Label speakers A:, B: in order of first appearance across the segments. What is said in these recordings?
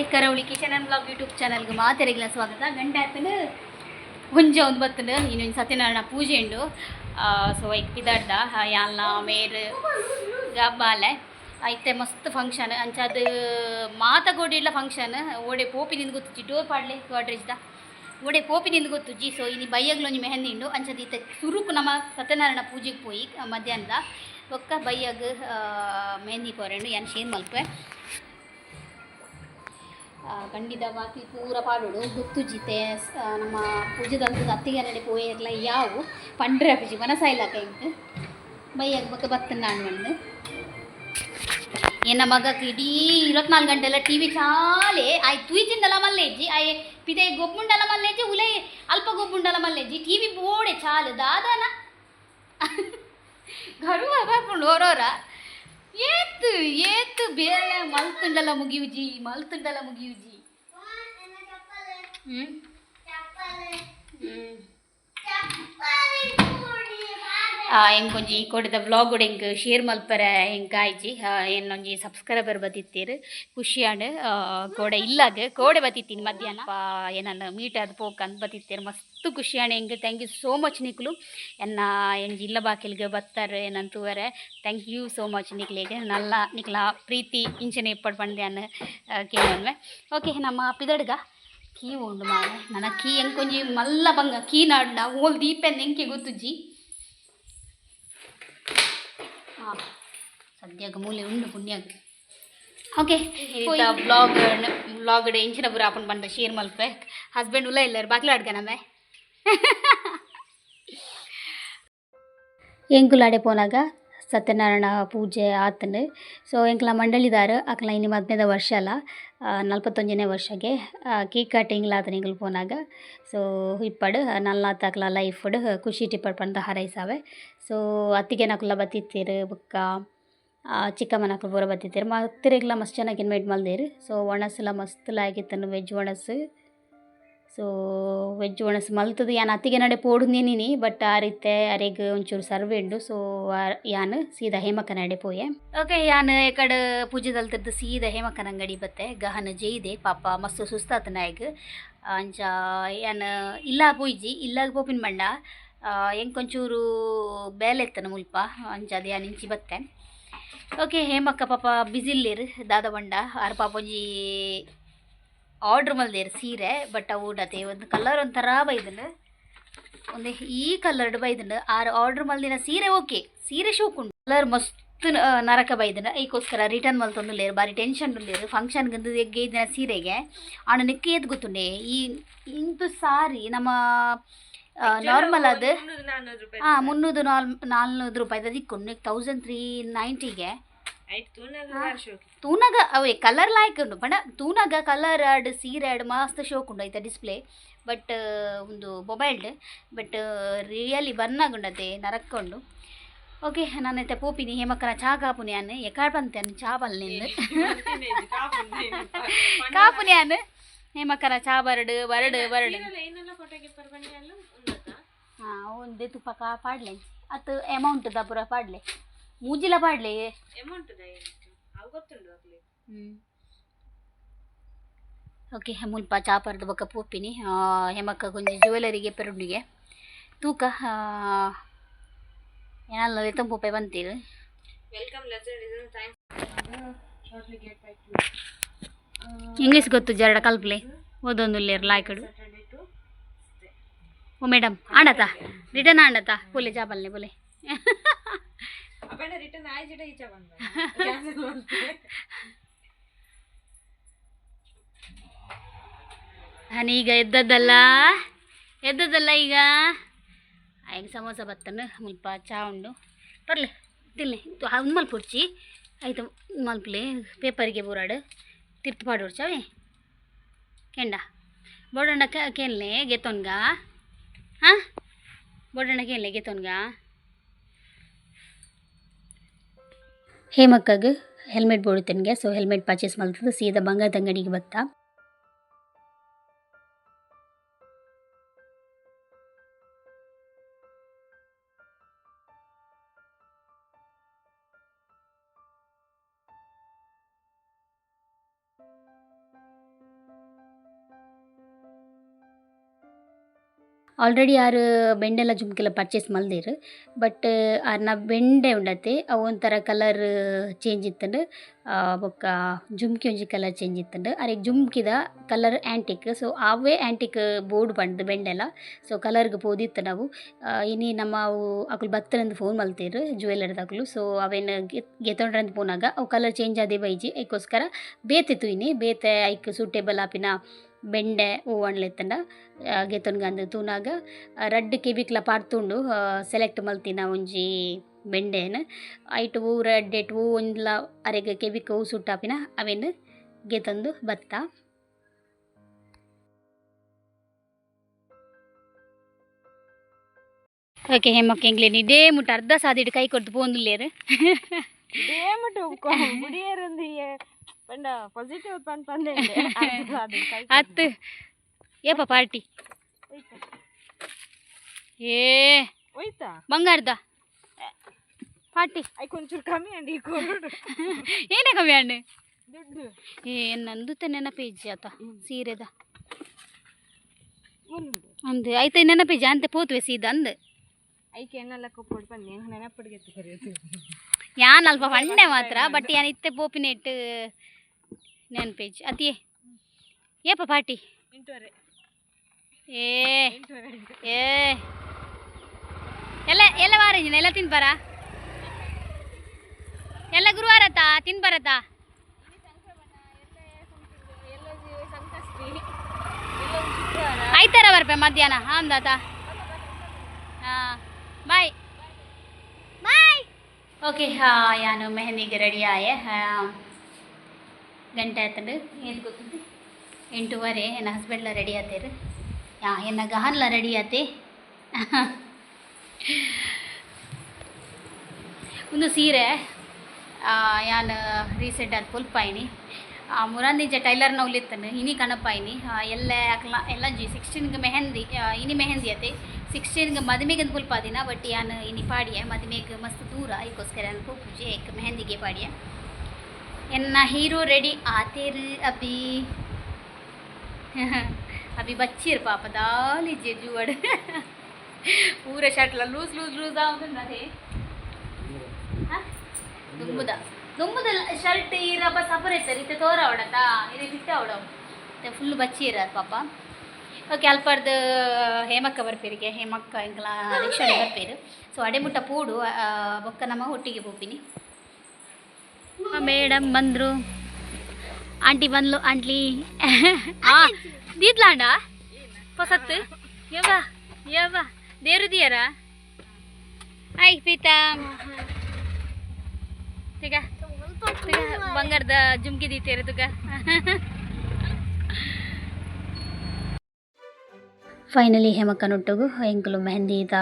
A: ನಮಸ್ತೆ ಕರಾವಳಿ kitchen and blog YouTube ಚಾನಲ್ಗೆ ಮಾತೆರೆಗಿಲ್ಲ ಸ್ವಾಗತ. ಗಂಟೆ ಆತನು ಹುಂಜ ಒಂದು ಬತ್ತನು ಇನ್ನೊಂದು ಸತ್ಯನಾರಾಯಣ ಪೂಜೆ ಉಂಡು ಸೊ ಐಕ್ ಪಿದಾಡ್ದ. ಯಾಲ್ನ, ಮೇರ್, ಗಬ್ಬಾಲೆ. ಐತೆ ಮಸ್ತ್ ಫಂಕ್ಷನ್ ಅಂಚಾದ ಇಲ್ಲ ಫಂಕ್ಷನ್ ಓಡೆ ಪೋಪಿನಿಂದ ಗೊತ್ತಿಜ್ಜಿ ಡೋರ್ ಪಾಡ್ಲೆ ಗಾಡ್ರೇಜ್ದ ಓಡೆ ಪೋಪಿನಿಂದ ಗೊತ್ತಿಜ್ಜಿ ಸೊ ಇನಿ ಬೈಯಗ್ಲೊಂಜಿ ಮೆಹಂದಿ ಉಂಡು ಅಂಚದ ಈತ ಸುರುಕು ನಮ್ಮ ಸತ್ಯನಾರಾಯಣ ಪೂಜೆಗೆ ಪೋಯಿ, ಮಧ್ಯಾಹ್ನದ. ಒಕ್ಕ ಬೈಯಗ್ ಮೆಹಂದಿ ಪೋರೆಂಡು ಏನು ಶೇನ್ ಮಲ್ಪೆ. ಆ, ಖಂಡಿತ ಬಾಕಿ ಪೂರ ಪಾಡೋಡು. ಗುತ್ತು ಜಿತೆ ನಮ್ಮ ಪೂಜದಂತದ ಅತ್ತಿಗೆ ನಡೆ ಪೋಯರ್ಲ ಯಾವು? ಪಂಡ್ರೆ ಅಪ್ಪಿಜಿ ಮನಸಾಯಿಲ್ಲ ಕೈಂಟ್ ಬೈಯಾಗ ಬಕ್ಕ ಬತ್ತನ ನಾನು ಬಂದು ಏನ ಮಗಕ್ಕೆ ಇಡೀ ಇಪ್ಪತ್ನಾಲ್ಕು ಗಂಟೆ ಎಲ್ಲ ಟಿ ವಿ ಚಾಲೆ ಆಯ್ ತುಯ್ತಿಂದಲ ಮಲ್ಲೆಜ್ಜಿ ಆಯ್ ಪಿದೆ ಗೊಬ್ಬುಂಡಲ ಮಲ್ಲೆಜ್ಜಿ ಉಲೆ ಅಲ್ಪ ಗೊಬ್ಬುಂಡಲ ಮಲ್ಲೆಜ್ಜಿ ಟಿ ವಿ ಬೋಡೆ ಚಾಲು ದಾದಾನ. ಗರ್ವ ಬರ್ಕೊಂಡು ಓರೋರ ಏತು ಏತು ಬೇರೆ ಮಲ್ತುಂಡಲ ಮುಗಿಯುಜಿ ಮಲ್ತುಂಡಲ ಮುಗಿಯುಜಿ ಹ್ಮ್ ಹ್ಮ್ ಹೆಂಗೆ ಒಂಜಿ ಕೊಡೆದ ವ್ಲಾಗ್ ಹೆಂಗೆ ಶೇರ್ ಮಲ್ಪರ ಹೆಂಗೆ ಆಯ್ಜಿ? ಏನೊಂಜಿ ಸಬ್ಸ್ಕ್ರೈಬರ್ ಬತ್ತಿತ್ತೀರು? ಖುಷಿ ಆಂಡ್ ಕೋಡೆ ಇಲ್ಲಾಗ ಕೋಡೆ ಬತ್ತಿತ್ತೀನಿ ಮಧ್ಯಾಹ್ನ. ಏನನ್ನ ಮೀಟ್ ಅದು ಪೋಕ್ ಅಂತ ಬತ್ತಿತ್ತೀರು. ಮಸ್ತ್ ಖುಷಿ ಆಂಡ್ ಹೆಂಗೆ. ಥ್ಯಾಂಕ್ ಯು ಸೋ ಮಚ್ ನಿಕ್ಲು ಎನ್ನ ಎಂಜಿ ಇಲ್ಲ ಬಾಕಿಲ್ಗೆ ಬತ್ತಾರೆ ಏನಂತುವರೆ ಥ್ಯಾಂಕ್ ಯು ಸೋ ಮಚ್ ನಿಕ್ಲಿಗೆ ನಲ್ಲ ನಿಕ್ಲ ಪ್ರೀತಿ ಇಂಚನೆ ಇಪ್ಪಡ್ ಬಂದೆ ಅನ್ನ ಕೇಳೊಮ್ಮೆ ಓಕೆ ನಮ್ಮ ಪಿದಡ್ಗ ಕೀ ಉಂಡು ಮಾಡ ನನ್ನ ಕೀ ಹೆಂಗೆ ಕೊಂಜಿ ಮಲ್ಲ ಬಂಗ ಕೀ ನಾಡ್ನ ಓಲ್ ದೀಪ ಹೆಂಗೆ ಗೊತ್ತುಜ್ಜಿ? ಸದ್ಯಕ್ಕೆ ಮೂಲೆ ಉಂಡು ಪುಣ್ಯಕ್ಕೆ ಓಕೆ ಬ್ಲಾಗ್ ಬ್ಲಾಗ್ ಇಂಚಿನ ಬುರ ಆಪನ್ ಬಂದ ಶೇರ್ ಮಲ್ಪೆ ಹಸ್ಬೆಂಡ್ ಉಲ್ಲ ಇಲ್ಲರು ಬಾಗ್ಲ ಅಡ್ಗನಮ್ಮೆ ಎಂಕುಲಾಡೆ ಪೋನಾಗ ಸತ್ಯನಾರಾಯಣ ಪೂಜೆ ಆತನು ಸೊ ಎಂಕ್ಲ ಮಂಡಳಿದಾರ ಅಕ್ಲ ಇನ್ನು ಹದಿನೈದು ವರ್ಷ ಅಲ್ಲ ನಲ್ವತ್ತೊಂದನೇ ವರ್ಷಕ್ಕೆ ಕೀ ಕಟಿಂಗ್ಲ ಲಾತನಿಗಳು ಪೋನಾಗ. ಸೊ ಇಪ್ಪಡು ನಲ್ಲ ತಕ್ಲ ಲೈಫ್ ಖುಷಿ ಟಿಪ್ಪಡ್ ಪಂದ ಹರೈಸಾವೆ. ಸೊ ಅತ್ತಿಗೆ ನಕುಲ ಬತ್ತಿತ್ತೀರು ಬುಕ್ಕ ಚಿಕ್ಕಮ್ಮನಕ್ಲು ಪೂರ ಬತ್ತಿತ್ತೀರು. ಮತ್ತಿರಗ್ಲ ಮಸ್ತ್ ಚೆನ್ನಾಗಿ ಇನ್ವೈಟ್ ಮಾಡಿದೀರಿ ಸೊ ಒಣಸೆಲ್ಲ ಮಸ್ತ್ ಲಾಗಿತ್ತನು ವೆಜ್ ಒಣಸು. ಸೊ ವೆಜ್ ಒಣಸ್ ಮಲ್ತದ ಯಾನ್ ಅತ್ತಿಗೆ ನಡೆ ಪೋಡುನೇನಿನಿ ಬಟ್ ಆ ರೀತಿ ಅರೆಗ್ ಒಂಚೂರು ಸರ್ವ್ ಇಂಡು ಸೊ ಯಾನ್ ಸೀದಾ ಹೇಮಕ್ಕನ ನಡೆ ಪೋಯೆ. ಓಕೆ ಯಾನ್ ಕಡೆ ಪೂಜೆ ದಲ್ತದ್ದು ಸೀದಾ ಹೇಮಕ್ಕನ ಅಂಗಡಿ ಬತ್ತೆ. ಗಹನ ಜೈದೆ, ಪಾಪ ಮಸ್ತ್ ಸುಸ್ತಾತ ನಾಯಕ್ ಅಂಚ ಯಾನ್ ಇಲ್ಲ ಪೋಯ್ಜಿ ಇಲ್ಲ ಪೋಪಿನ ಮಂಡ ಹೆಂಗೆ ಕೊಂಚೂರು ಬೇಲೆ ಎತ್ತನ ಮುಲ್ಪ ಅಂಚ ಅದು ಯಾನ್ ಇಂಚಿ ಬತ್ತೆ. ಓಕೆ ಹೇಮಕ್ಕ ಪಾಪ ಬಿಸಿಲ್ಲಿರು ದಾದ ಬಂಡ. ಆರು ಪಾಪ ಒಂಜಿ ಆರ್ಡ್ರ್ ಮಲ್ದೇರು ಸೀರೆ ಬಟ್ ಅವು ಡತೆ ಒಂದು ಕಲರ್ ಒಂಥರ ಬೈದನು ಒಂದು ಈ ಕಲರ್ಡ್ ಬೈದನು ಆರ್ ಆರ್ಡ್ರ್ ಮಲ್ದಿನ ಸೀರೆ ಓಕೆ. ಸೀರೆ ಶೋಕುಂಡು ಕಲರ್ ಮಸ್ತ್ ನರಕ ಬೈದನ ಈಗೋಸ್ಕರ ರಿಟರ್ನ್ ಮಲ್ ಲೇರು ಬಾರಿ ಟೆನ್ಷನ್ ಉಳ್ಳೇರು ಫಂಕ್ಷನ್ಗಂದು ಎಗ್ಗೆ ಎಗ್ಗೈದಿನ ಸೀರೆಗೆ. ಅಣ್ಣ ನಿಕ್ಕೆ ಎದ್ ಗೊತ್ತುಂಡೆ. ಈ ಇಂತು ಸಾರಿ ನಮ್ಮ ನಾರ್ಮಲ್ ಅದು ಹಾಂ ಮುನ್ನೂರು ನಾಲ್ ನಾಲ್ನೂರು ರೂಪಾಯಿದ ದಿಕ್ಕೊಂಡು ತೌಸಂಡ್ ತ್ರೀ ನೈಂಟಿಗೆ ತೂನಗ ಅವೇ ಕಲರ್ ಲಾಯ್ಕ್ ಉಂಡು ಪಂಡ ತೂನಗ ಕಲರ್ ಆಡ್ ಸೀರೆ ಆಡ್ ಮಸ್ತ್ ಶೋಕ್ ಉಂಡು ಐತ ಡಿಸ್ಪ್ಲೇ ಬಟ್ ಒಂದು ಮೊಬೈಲ್ಡ್ ಬಟ್ ರಿಯಲಿ ಬರ್ನಾಗುಂಡತೆ ನರಕ್ಕೊಂಡು ಓಕೆ ನಾನೈತೆ ಪೋಪಿನಿ ಹೇಮಕ್ಕನ ಚಾ ಕಾಪುನಿ ಅನ್ನ. ಎಕಾಡ್ ಬಂತೇನೆ ಚಾ ಬಲ್ನಿಂದ ಕಾಪುನಿ ಅನ್ನ ಹೇಮಕ್ಕನ ಚಾ ಬರಡು ಬರಡು ಬರಡು. ಹಾಂ ಒಂದೇ ತುಪ್ಪ ಕಾ ಪಾಡ್ಲೆ. ಅತ್ತು ಅಮೌಂಟ್ ದ ಪೂರ ಪಾಡ್ಲೆ. ಮೂಜಿಲ ಪಾಡ್ಲೆ ಹ್ಞೂ ಓಕೆ ಮುಲ್ಪ ಚಾಪರ್ದು ಬಕ್ಕ ಪೋಪಿನಿ. ಹೆಮಕ್ಕ ಕೊಂಚ ಜ್ಯುವೆಲರಿಗೆ ಪೆರುಂಡಿಗೆ. ತೂಕ ಏನಲ್ಲ ಲೆತ್ತ ಪೋಪೆ ಬಂತೀರು? ಇಂಗ್ಲೀಷ್ ಗೊತ್ತು ಜರಡ ಕಲ್ಪ್ಲೆ. ಓದೊಂದು ಲೇರ್ ಲಾಯ್ಕಡು. ಓ ಮೇಡಮ್ ಆಂಡತಾ ರಿಟರ್ನ್ ಆಂಡತಾ ಬೋಲೆ ಜಾಬಲ್ನೆ ಬೋಲೆ ಹನಿ ಈಗ ಎದ್ದದ್ದಲ್ಲ ಎದ್ದದ್ದಲ್ಲ ಈಗ ಈಗ ಸಮೋಸ ಬತ್ತನು ಮುಲ್ಪ ಚಾ ಉಂಡು ಬರ್ಲೆ ತಿನ್ಲೆ ಒಂದು ಮಲ್ಪುಡ್ಚಿ ಆಯ್ತು ಮಲ್ಪಲೆ ಪೇಪರಿಗೆ ಬೂರಾಡು ತಿರ್ತು ಪಾಡೋಡ್ಚಾವೆ ಕೆಂಡ ಬೋಡಣ್ಣ ಕೇಳ್ನೆ ಗೆತ್ತೊನ್ಗ ಹಾಂ ಬೋಡಣ್ಣ ಕೇಳ್ನೆ ಹೇಮಕ್ಕಗೆ ಹೆಲ್ಮೆಟ್ ಬೋಡುತ್ತನ್ಗೆ ಸೊ ಹೆಲ್ಮೆಟ್ ಪರ್ಚೇಸ್ ಮಾಡ್ತದೆ ಸೀದಾ ಬಂಗಾರದ ಅಂಗಡಿಗೆ ಬತ್ತಾ. ಆಲ್ರೆಡಿ ಯಾರು ಬೆಂಡೆಲ್ಲ ಜುಮ್ಕೆಲ್ಲ ಪರ್ಚೇಸ್ ಮಲ್ದೆರ್ ಬಟ್ ಆರ್ನ ಬೆಂಡೆ ಉಂಡತೆ ಅವು ಒಂಥರ ಕಲರ್ ಚೇಂಜ್ ಇತ್ತಂಡು ಬೊಕ್ಕ ಜುಮ್ಕಿ ಒಂಜಿ ಕಲರ್ ಚೇಂಜ್ ಇತ್ತಂಡು. ಅರೆಗ್ ಜುಮ್ಕಿದ ಕಲರ್ ಆ್ಯಂಟಿಕ್ ಸೊ ಅವೇ ಆ್ಯಂಟಿಕ್ ಬೋರ್ಡ್ ಪಂಡ್ ಬೆಂಡೆಲ್ಲ ಸೊ ಕಲರ್ಗೆ ಪೋದಿತ್ತು ನಾವು. ಇನಿ ನಮ್ಮ ಅವು ಅಕುಲು ಬತ್ತರಂದು ಫೋನ್ ಮಲ್ತೇರು ಜ್ಯುವೆಲ್ಲರ್ದಾಕುಲು ಸೊ ಅವೇನು ಗೆತೊಂಡ್ರಂದು ಫೋನಾಗ ಅವು ಕಲರ್ ಚೇಂಜ್ ಆದೇ ಬೈಜಿ ಅದಕ್ಕೋಸ್ಕರ ಬೇತೆ ತುಯ್ನಿ ಬೇತೆ ಐಕ್ ಸೂಟೇಬಲ್ ಆಪಿನ ಬೆಂಡೆ ಹೂವಣ್ಲೆತ್ತಂಡ ಗಂಧ ತೂನಾಗ ರಡ್ಡ್ ಕೆಬಿಕ್ಲ ಪಾಡ್ತುಂಡು ಸೆಲೆಕ್ಟ್ ಮಲ್ತಿನ ಒಂಜಿ ಬೆಂಡೆನ. ಐಟ್ ಹೂ ರಡ್ಡ್ ಎಟ್ ಹೂ ಒಂದ್ಲ ಅರೆಗ್ ಕೆಬಿಕ್ ಹೂ ಸುಟ್ಟಾಪಿನ ಅವೆನ್ ಗೆತೊಂದು ಬತ್ತ. ಓಕೆ ಹೆಮ್ಮಕ್ಕೆ ಎಂಗ್ಲೇನಿ ಇಡೇ ಮುಟ್ಟ ಅರ್ಧ ಸಾದಿಡ್ ಕೈ ಕೊಡ್ತು ಪೋಂದುಲ್ಲೇರು.
B: ಮುಡಿಯೇರುಂದು ಪಂಡ ಪಾಸಿಟಿವ್ ಪಂಡ್ ಪಂದೆ
A: ಅತ್ತು ಏಪ ಪಾರ್ಟಿ. ಏ.
B: ಹೋಯ್ತಾ?
A: ಬಂಗಾರದ. ಪಾರ್ಟಿ.
B: ಐ ಕೊಂಚೂರು ಕಮ್ಮಿ ಅಂಡಿ
A: ಏನೇ ಕಮ್ಮಿ ಅಂಡಿ
B: ದುಡ್ಡು.
A: ಏ ನಂದು ನೆನಪೇಜಿ ಆತ ಸೀರೆದ. ಅಂದು ಆಯ್ತ ನೆನಪೇಜಿ ಅಂತೆ ಪೋತ್ವೆ ಸೀದ ಅಂದ್.
B: ಐಕೆ ಏನಲ್ಲ ಕೊಪ್ಪೊಡು ಬನ್ನಿ ನೆನಪಡಿಗೆ
A: ಯಾನ್ ಅಲ್ಪ ಪಂಡೆ ಮಾತ್ರ ಬಟ್ ಯಾನ್ ಇತ್ತೆ ಪೋಪಿನ ಇಟ್ಟು ಪೇಜ್ ಅತಿಯೇ ಏಪ ಪಾರ್ಟಿ
B: ಎಂಟುವರೆ.
A: ಏ. ಏ. ಎಲ್ಲ ಎಲ್ಲ ವಾರಜಿನ ಎಲ್ಲ ತಿನ್ಬಾರ ಎಲ್ಲ ಗುರುವಾರತಾ ತಿನ್ಬಾರತಾ ಆಯ್ತಾರ ಬರ್ಪೆ ಮಧ್ಯಾಹ್ನ. ಹಾಂದಾತ ಹಾಂ. ಬಾಯ್ ಬಾಯ್ ಓಕೆ ಹಾಂ ಯಾನು ಮೆಹಂದಿಗೆ ರೆಡಿ ಆಯೆ. ಗಂಟೆ ಆಯ್ತಂಡು ಏನು ಗೊತ್ತಿದೆ ಎಂಟೂವರೆ ಏನು ಹಸ್ಬೆಂಡ್ಲ ರೆಡಿ ಆತೇರು. ಯಾ ಎನ್ನ ಗಹನ್ಲ ರೆಡಿ ಆತೆ? ಒಂದು ಸೀರೆ ಯಾನ್ ರೀಸೆಂಟ್ ಅದು ಪುಲ್ಪಾಯಿನಿ. ಮುರಾಂದಿಜ ಟೈಲರ್ ನವ್ಲಿತ್ತನು ಇನಿ ಕಣಪಾಯಿನಿ. ಎಲ್ಲ ಅಕ್ಲ ಎಲ್ಲ ಜಿ ಸಿಕ್ಸ್ಟೀನ್ಗೆ ಮೆಹಂದಿ ಇನಿ ಮೆಹಂದಿ ಅತೆ ಸಿಕ್ಸ್ಟೀನ್ಗೆ ಮದುವೆಗೆ ಪುಲ್ಪಾದಿನ ಬಟ್ ಯಾನ್ ಇನಿ ಪಾಡಿಯ. ಮದುವೆಗೆ ಮಸ್ತ್ ದೂರ. ಅದಕ್ಕೋಸ್ಕರ ನಾನು ಪೂಜೆ ಏಕ್ ಮೆಹಂದಿಗೆ ಪಾಡಿಯ. ಎನ್ನ ಹೀರೋ ರೆಡಿ ಆತೇರು ಅಬಿ ಅಭಿ ಬಚ್ಚಿರ್ ಪಾಪ ದಾಲಿ ಜೆಜುವಡ್ ಪೂರ ಶರ್ಟ್ಲ ಲೂಸ್ ಲೂಸ್ ಲೂಸ್ ಆಗುಂದದೆ ದುಂಬುದ ದುಂಬುದ ಶರ್ಟ್ ಇರಪ್ಪ ಸಪರೇಟ್ ರೀತಿ ತೋರ ಅವಡತ್ತ ಇದು ಬಿಟ್ಟು ಅವಡವು ಫುಲ್ ಬಚ್ಚಿ ಇರೋದು ಪಾಪ ಓಕೆ ಅಲ್ಪರ್ದು ಹೇಮಕ್ಕ ಬರ್ಪೇರಿಗೆ ಹೇಮಕ್ಕ ಎಂಕಲ ರಿಕ್ಷಾಡೆ ಬರ್ಪೇರು ಸೊ ಅಡೆಮುಟ್ಟ ಪೂಡು ಆ, ಬೊಕ್ಕ ನಮ್ಮ ಒಟ್ಟಿಗೆ ಹೋಗ್ತೀನಿ ಮೇಡಮ್ ಬಂದರು. ಆಂಟಿ ಬಂದ್ಲು ಆಂಟ್ಲಿ ದೀದ್ಲಾಂಡ ಹೊಸತ್ತು? ಯವ್ವ ಯವ್ವ ದೇರುದಿಯರ ಆಯ್ ಪ್ರೀತಮ್ ಈಗ ಬಂಗಾರದ ಜುಮ್ಕಿ ದೀತಿಯರ ತುಗ ಫೈನಲಿ ಹೇಮಕ್ಕನೊಟ್ಟಿಗೂ ಎಂಕಲು ಮೆಹಂದಿದ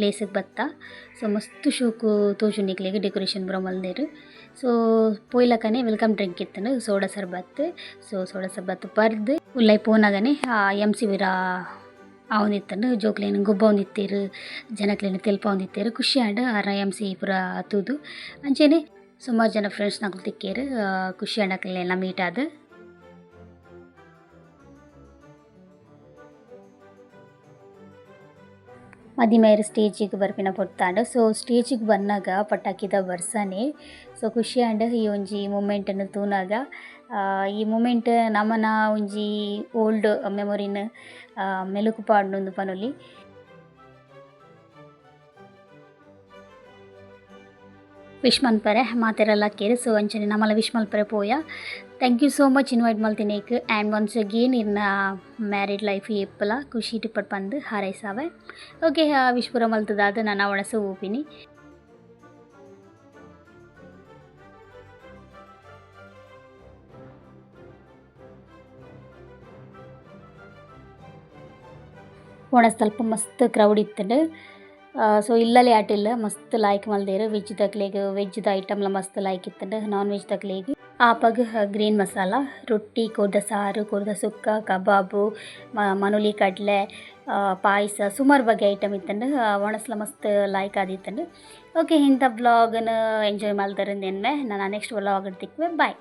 A: ಪ್ಲೇಸಿಗೆ ಬತ್ತ. ಸೊ ಮಸ್ತ್ ಶೋಕು ತೋಜು ನಿಕ್ಲಿಗೆ ಡೆಕೋರೇಷನ್ ಬರೋ ಮಲ್ದೇರು ಸೊ ಪೋಯ್ಲಕನೆ ವೆಲ್ಕಮ್ ಡ್ರಿಂಕ್ ಇತ್ತು ಸೋಡಾ ಸರ್ಬತ್ ಸೊ ಸೋಡಾ ಸರ್ಬತ್ ಪರ್ದು, ಉಲ್ಲೈ ಪೋನಾಗನೆ ಎಂ ಸಿ ವಿರಾ ಅವನಿತ್ತಂಡು ಜೋಕ್ಲೇನ ಗೊಬ್ಬ ಅವನಿತ್ತೀರು, ಜನಕ್ಲೇನ ತೆಲ್ಪ ಅವನಿತ್ತೀರು, ಖುಷಿ ಆಂಡ್ ಆರ ಎಂ ಸಿ ಪೂರ ತೂದು ಅಂಚೆನೆ ಸುಮಾರು ಜನ ಫ್ರೆಂಡ್ಸ್ ನಕಲು ತಿಕ್ಕೇರು ಖುಷಿ ಆಂಡಕ್ಲೆಲ್ಲ ಮೀಟ್ ಆದ. ಮದಿಮೇರು ಸ್ಟೇಜಿಗೆ ಬರ್ಪಿನ ಪೊಡ್ತಾಂಡು ಸೊ ಸ್ಟೇಜಿಗೆ ಬಂದಾಗ ಪಟಾಕಿದ ಬರ್ಸನೆ ಸೊ ಖುಷಿ ಆಂಡ್ ಈ ಒಂಜಿ ಮೂಮೆಂಟನ್ನು ತೂನಾಗ. ಈ ಮೂಮೆಂಟ್ ನಮ್ಮನ ಒಂಜಿ ಓಲ್ಡ್ ಮೆಮೊರಿನ ಮೆಲುಕು ಪಾಡ್ನೊಂದು ಪನೊಲಿ. ವಿಶ್ ಪರೆ ಮಾತೆರಲ್ಲ ಕೇರಿ ಸೊ ಅಂಚನೆ ನಮ್ಮಲ್ಲ ವಿಶ್ ಮಲ್ಪರೆ ಪೋಯ. Thank you so much invite ಮಲ್ತಿನೇಕ್. And once again ಇನ್ನ ಮ್ಯಾರಿಡ್ ಲೈಫ್ ಎಪ್ಪಲ ಖುಷಿ ಟಿಪ್ಪಟ್ ಬಂದು ಹಾರೈಸಾವೆ. ಓಕೆ ವಿಶ್ವರ ಮಲ್ತದಾದ ನಾನು ಒಣಸು ಓಪಿನಿ ಒಣ ಸ್ವಲ್ಪ ಮಸ್ತ್ ಕ್ರೌಡ್ ಇತ್ತಂಡು ಸೊ ಇಲ್ಲಲೇ ಆಟಿಲ್ಲ ಮಸ್ತ್ ಲಾಯ್ಕ್ ಮಲ್ದೇರು. ವೆಜ್ ದಕ್ಲೆಗೆ ವೆಜ್ ದ ಐಟಮ್ಲ ಮಸ್ತ್ ಲಾಯ್ಕ್ ಇತ್ತಂಡ ನಾನ್ ವೆಜ್ ತಕ್ಲೇಗ್ ಆಪಗ ಗ್ರೀನ್ ಮಸಾಲ, ರೊಟ್ಟಿ, ಕೊರ್ದ ಸಾರು, ಕೊರ್ದ ಸುಕ್ಕ, ಕಬಾಬು ಮನುಲಿ ಕಡಲೆ ಪಾಯಸ, ಸುಮಾರು ಬಗ್ಗೆ ಐಟಮ್ ಇತ್ತಂಡು ಒಣಸ್ಲ ಮಸ್ತ್ ಲಾಯ್ಕ್ ಆದಿತ್ತಂಡು ಓಕೆ ಇಂಥ ಬ್ಲಾಗನ್ನು ಎಂಜಾಯ್ ಮಲ್ತಾರಂದೇನೆ ನಾನು ನೆಕ್ಸ್ಟ್ ವ್ಲಾಗ್ ತಿಕ್ವೆ ಬಾಯ್